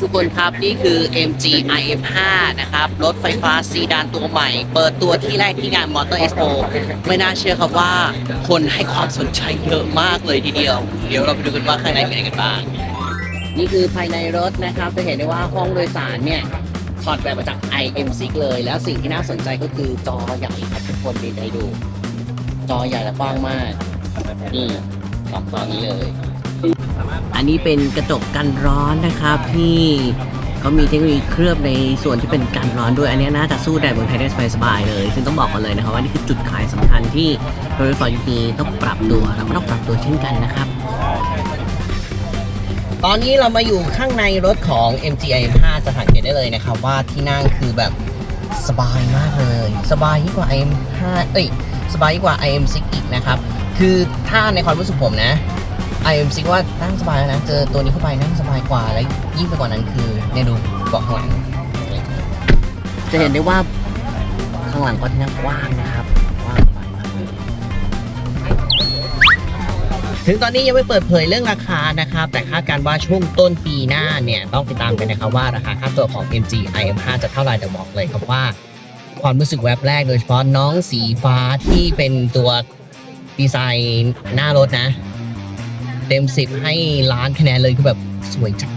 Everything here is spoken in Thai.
ทุกคนครับนี่คือ MG IM5 นะครับ รถไฟฟ้าซีดานตัวใหม่ เปิดตัวที่แรกที่งาน Motor Expo ไม่น่าเชื่อครับว่าคนให้ความสนใจเยอะมากเลยทีเดียว เดี๋ยวเราไปดูกันว่าข้างในเป็นยังไงกันบ้าง นี่คือภายในรถนะครับ จะเห็นได้ว่าห้องโดยสารเนี่ยถอดแบบมาจาก IM6 เลย แล้วสิ่งที่น่าสนใจก็คือจอใหญ่ครับทุกคนดีใจดู จอใหญ่และกว้างมากนี่สองตอนนี้เลย อันนี้เป็นกระจกกันร้อนนะครับที่เขามีเทคโนโลยีเคลือบในส่วนที่เป็นกันร้อนด้วย อันนี้น่าจะสู้แดดเมืองไทยได้สบายๆเลย ซึ่งต้องบอกกันเลยนะครับว่านี่คือจุดขายสำคัญที่รถไฟฟ้ายุคนี้ต้องปรับตัวแล้วก็ต้องปรับตัวเช่นกันนะครับ ตอนนี้เรามาอยู่ข้างในรถของ MGI 5จะสังเกตได้เลยนะครับว่าที่นั่งคือแบบสบายมากเลย สบายยิ่งกว่า IM5 เอ้ยสบายยิ่งกว่า IM6 อีกนะครับ คือถ้าในความรู้สึกผมนะ IM6 ว่านั่งสบายแล้วนะ เจอตัวนี้เข้าไปนั่งสบายกว่า และยิ่งไปกว่านั้นคือเนี่ยดูเบาะข้างหลัง จะเห็นได้ว่าข้างหลังก็ที่นั่งกว้างนะครับกว้างไปมากถึงตอนนี้ยังไม่เปิดเผยเรื่องราคานะครับ แต่คาดการว่าช่วงต้นปีหน้าเนี่ย ต้องติดตามกันนะครับว่าราคาค่าตัวของ MG IM5 จะเท่าไหร่แต่บอกเลยครับว่าความรู้สึกแวบแรกโดยเฉพาะน้องสีฟ้าที่เป็นตัวดีไซน์หน้ารถนะ เต็มสิบให้ล้านคะแนนเลยคือแบบสวยจัง